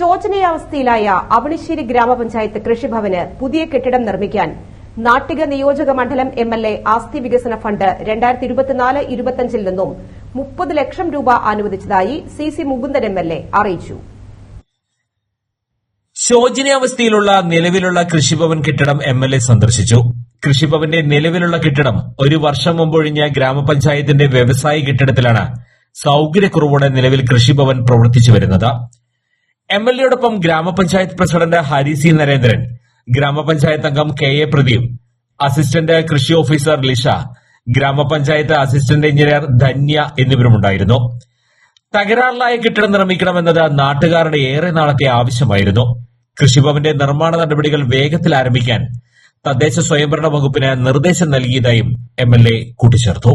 ശോചനീയാവസ്ഥയിലായ അവണിശ്ശേരി ഗ്രാമപഞ്ചായത്ത് കൃഷിഭവന് പുതിയ കെട്ടിടം നിർമ്മിക്കാൻ നാട്ടിക നിയോജക മണ്ഡലം എം എൽ എ ആസ്തി വികസന ഫണ്ട് രണ്ടായിരത്തി ഇരുപത്തിനാല് ഇരുപത്തിയഞ്ചിൽ നിന്നും മുപ്പത് ലക്ഷം രൂപ അനുവദിച്ചതായി C C Mukundan M L A അറിയിച്ചു. ശോചനീയാവസ്ഥയിലുള്ള നിലവിലുള്ള കൃഷിഭവൻ കെട്ടിടം എം എൽ എ സന്ദർശിച്ചു. കൃഷിഭവന്റെ നിലവിലുള്ള കെട്ടിടം ഒരു വർഷം മുമ്പൊഴിഞ്ഞ ഗ്രാമപഞ്ചായത്തിന്റെ വ്യവസായ കെട്ടിടത്തിലാണ് സൌകര്യക്കുറവോടെ നിലവിൽ കൃഷിഭവൻ പ്രവർത്തിച്ചു വരുന്നത്. എം എൽ എയോടൊപ്പം ഗ്രാമപഞ്ചായത്ത് പ്രസിഡന്റ് ഹരി സി നരേന്ദ്രൻ ഗ്രാമപഞ്ചായത്ത് അംഗം കെ എ പ്രദീപ് അസിസ്റ്റന്റ് കൃഷി ഓഫീസർ ലിഷ ഗ്രാമപഞ്ചായത്ത് അസിസ്റ്റന്റ് എഞ്ചിനീയർ ധന്യ എന്നിവരുമുണ്ടായിരുന്നു. തകരാറിലായ കെട്ടിടം നിർമ്മിക്കണമെന്നത് നാട്ടുകാരുടെ ഏറെ നാളത്തെ ആവശ്യമായിരുന്നു. കൃഷിഭവന്റെ നിർമ്മാണ നടപടികൾ വേഗത്തിൽ ആരംഭിക്കാൻ തദ്ദേശ സ്വയംഭരണ വകുപ്പിന് നിർദ്ദേശം നൽകിയതായും എം എൽ എ കൂട്ടിച്ചേർത്തു.